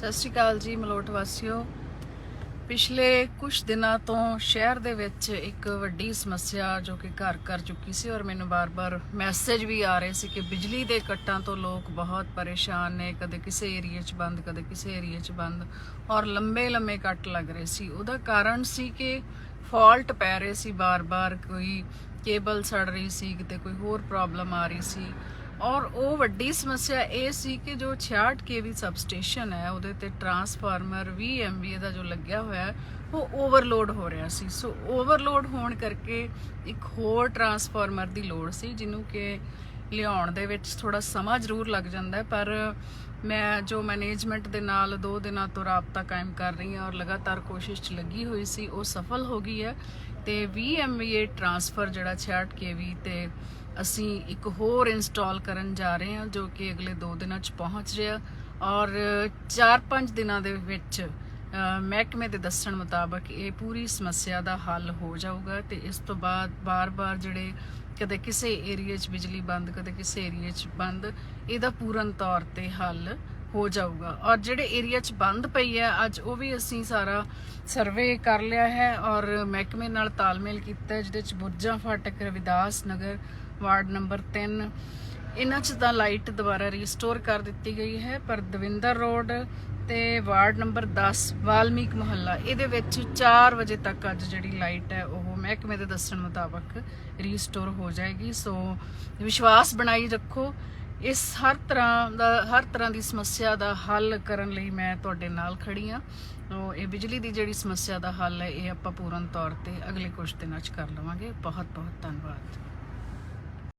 ਸਤਿ ਸ਼੍ਰੀ ਅਕਾਲ ਜੀ ਮਲੋਟ ਵਾਸੀਓ। ਪਿਛਲੇ ਕੁਝ ਦਿਨਾਂ ਤੋਂ ਸ਼ਹਿਰ ਦੇ ਵਿੱਚ ਇੱਕ ਵੱਡੀ ਸਮੱਸਿਆ ਜੋ ਕਿ ਘਰ ਕਰ ਚੁੱਕੀ ਸੀ ਔਰ ਮੈਨੂੰ ਬਾਰ-ਬਾਰ ਮੈਸੇਜ ਵੀ ਆ ਰਹੇ ਸੀ ਕਿ ਬਿਜਲੀ ਦੇ ਕੱਟਾਂ ਤੋਂ ਲੋਕ ਬਹੁਤ ਪਰੇਸ਼ਾਨ ਨੇ, ਕਦੇ ਕਿਸੇ ਏਰੀਆ 'ਚ ਬੰਦ, ਕਦੇ ਕਿਸੇ ਏਰੀਆ 'ਚ ਬੰਦ ਔਰ ਲੰਬੇ-ਲੰਬੇ ਕੱਟ ਲੱਗ ਰਹੇ ਸੀ। ਉਹਦਾ ਕਾਰਨ ਸੀ ਕਿ ਫਾਲਟ ਪੈ ਰਹੇ ਸੀ ਬਾਰ-ਬਾਰ, ਕੋਈ ਕੇਬਲ ਸੜ ਰਹੀ ਸੀ, ਕਿਤੇ ਕੋਈ ਹੋਰ ਪ੍ਰੋਬਲਮ ਆ ਰਹੀ ਸੀ। ਔਰ ਉਹ ਵੱਡੀ ਸਮੱਸਿਆ ਇਹ ਸੀ ਕਿ ਜੋ 66 ਕੇਵੀ ਸਬਸਟੇਸ਼ਨ ਹੈ, ਉਹਦੇ ਤੇ ਟਰਾਂਸਫਾਰਮਰ 20 ਐਮਵੀ ਦਾ ਜੋ ਲੱਗਿਆ ਹੋਇਆ ਉਹ ਓਵਰਲੋਡ ਹੋ ਰਿਹਾ ਸੀ। ਸੋ ਓਵਰਲੋਡ ਹੋਣ ਕਰਕੇ ਇੱਕ ਹੋਰ ਟਰਾਂਸਫਾਰਮਰ ਦੀ ਲੋੜ ਸੀ, ਜਿਹਨੂੰ ਕਿ ਲਿਆਉਣ ਦੇ ਵਿੱਚ ਥੋੜਾ ਸਮਾਂ ਜ਼ਰੂਰ ਲੱਗ ਜਾਂਦਾ ਪਰ ਮੈਂ ਜੋ ਮੈਨੇਜਮੈਂਟ ਦੇ ਨਾਲ 2 ਦਿਨਾਂ ਤੋਂ ਰਾਬਤਾ ਕਾਇਮ ਕਰ ਰਹੀ ਹਾਂ ਔਰ ਲਗਾਤਾਰ ਕੋਸ਼ਿਸ਼ 'ਚ ਲੱਗੀ ਹੋਈ ਸੀ, ਉਹ ਸਫਲ ਹੋ ਗਈ ਹੈ ਤੇ 20 ਐਮਵੀ ਟਰਾਂਸਫਰ ਜਿਹੜਾ 66 ਕੇਵੀ ਤੇ ਅਸੀਂ ਇੱਕ ਹੋਰ ਇੰਸਟਾਲ ਕਰਨ ਜਾ ਰਹੇ ਹਾਂ ਜੋ ਕਿ ਅਗਲੇ 2 ਦਿਨਾਂ 'ਚ ਪਹੁੰਚ ਰਿਹਾ ਔਰ 4-5 ਦਿਨਾਂ ਦੇ ਵਿੱਚ ਮਹਿਕਮੇ ਦੇ ਦੱਸਣ ਮੁਤਾਬਕ ਇਹ ਪੂਰੀ ਸਮੱਸਿਆ ਦਾ ਹੱਲ ਹੋ ਜਾਊਗਾ ਤੇ ਇਸ ਤੋਂ ਬਾਅਦ ਬਾਰ-ਬਾਰ ਜਿਹੜੇ ਕਦੇ ਕਿਸੇ ਏਰੀਆ 'ਚ ਬਿਜਲੀ ਬੰਦ, ਕਦੇ ਕਿਸੇ ਏਰੀਆ 'ਚ ਬੰਦ, ਇਹਦਾ ਪੂਰਨ ਤੌਰ ਤੇ ਹੱਲ ਹੋ ਜਾਊਗਾ। ਔਰ ਜਿਹੜੇ ਏਰੀਆ 'ਚ ਬੰਦ ਪਈ ਹੈ, ਅੱਜ ਉਹ ਵੀ ਅਸੀਂ ਸਾਰਾ ਸਰਵੇ ਕਰ ਲਿਆ ਹੈ ਔਰ ਮਹਿਕਮੇ ਨਾਲ ਤਾਲਮੇਲ ਕੀਤਾ ਹੈ, ਜਿਹਦੇ 'ਚ ਬੁਰਜਾਂ ਫਾਟਕ, ਰਵਿਦਾਸ ਨਗਰ, ਵਾਰਡ ਨੰਬਰ 3 ਇਹਨਾਂ 'ਚ ਤਾਂ ਲਾਈਟ ਦੁਬਾਰਾ ਰੀਸਟੋਰ ਕਰ ਦਿੱਤੀ ਗਈ ਹੈ, ਪਰ ਦਵਿੰਦਰ ਰੋਡ ਤੇ ਵਾਰਡ ਨੰਬਰ 10 ਵਾਲਮੀਕ ਮੁਹੱਲਾ, ਇਹਦੇ ਵਿੱਚ 4 ਵਜੇ ਤੱਕ ਅੱਜ ਜਿਹੜੀ ਲਾਈਟ ਹੈ, ਉਹ ਮਹਿਕਮੇ ਦੇ ਦੱਸਣ ਮੁਤਾਬਕ ਰੀਸਟੋਰ ਹੋ ਜਾਏਗੀ। ਸੋ ਵਿਸ਼ਵਾਸ ਬਣਾਈ ਰੱਖੋ। ਇਸ ਹਰ ਤਰ੍ਹਾਂ ਦਾ, ਹਰ ਤਰ੍ਹਾਂ ਦੀ ਸਮੱਸਿਆ ਦਾ ਹੱਲ ਕਰਨ ਲਈ ਮੈਂ ਤੁਹਾਡੇ ਨਾਲ ਖੜੀ ਆ ਸੋ ਇਹ ਬਿਜਲੀ ਦੀ ਜਿਹੜੀ ਸਮੱਸਿਆ ਦਾ ਹੱਲ ਹੈ, ਇਹ ਆਪਾਂ ਪੂਰਨ ਤੌਰ ਤੇ ਅਗਲੇ ਕੁਝ ਦਿਨਾਂ 'ਚ ਕਰ ਲਵਾਂਗੇ। ਬਹੁਤ ਬਹੁਤ ਧੰਨਵਾਦ।